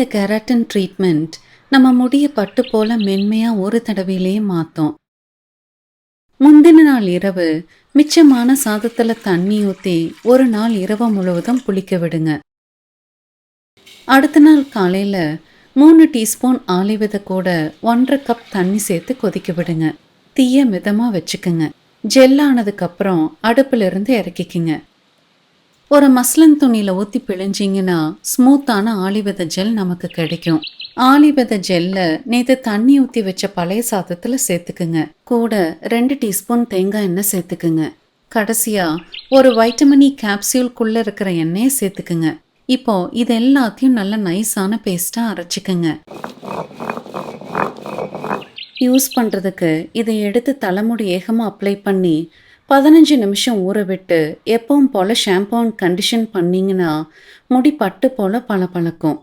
இந்த keratin treatment நம்ம முடிய பட்டு போல மென்மையா ஒரு தடவையிலேயே மாத்தும். முந்தின நாள் இரவு மிச்சமான சாதத்துல தண்ணி ஊத்தி ஒரு நாள் இரவு முழுவதும் புளிக்க விடுங்க. அடுத்த நாள் காலையில மூணு டீஸ்பூன் ஆலை கூட ஒன்றரை கப் தண்ணி சேர்த்து கொதிக்க விடுங்க. தீய மிதமா வச்சுக்குங்க. ஜெல்லானதுக்கப்புறம் ஆனதுக்கு அப்புறம் அடுப்புல இருந்து இறக்கிக்குங்க. ஒரு மஸ்லன் துணியில் ஊற்றி பிழிஞ்சிங்கன்னா ஸ்மூத்தான ஆலிவத ஜெல் நமக்கு கிடைக்கும். ஆலிவத ஜெல்ல நேற்று தண்ணி ஊற்றி வச்ச பழைய சாதத்தில் சேர்த்துக்குங்க. கூட ரெண்டு டீஸ்பூன் தேங்காய் எண்ணெய் சேர்த்துக்குங்க. கடைசியாக ஒரு வைட்டமினி கேப்சியூல்குள்ளே இருக்கிற எண்ணெயை சேர்த்துக்குங்க. இப்போ இது எல்லாத்தையும் நல்ல நைஸான பேஸ்ட்டாக அரைச்சிக்குங்க. யூஸ் பண்ணுறதுக்கு இதை எடுத்து தலைமுடி ஏகமாக அப்ளை பண்ணி பதினஞ்சு நிமிஷம் ஊற விட்டு எப்பவும் போல் ஷாம்பு அண்ட் கண்டிஷன் பண்ணிங்கன்னா முடி பட்டு போல் பளபளக்கும்.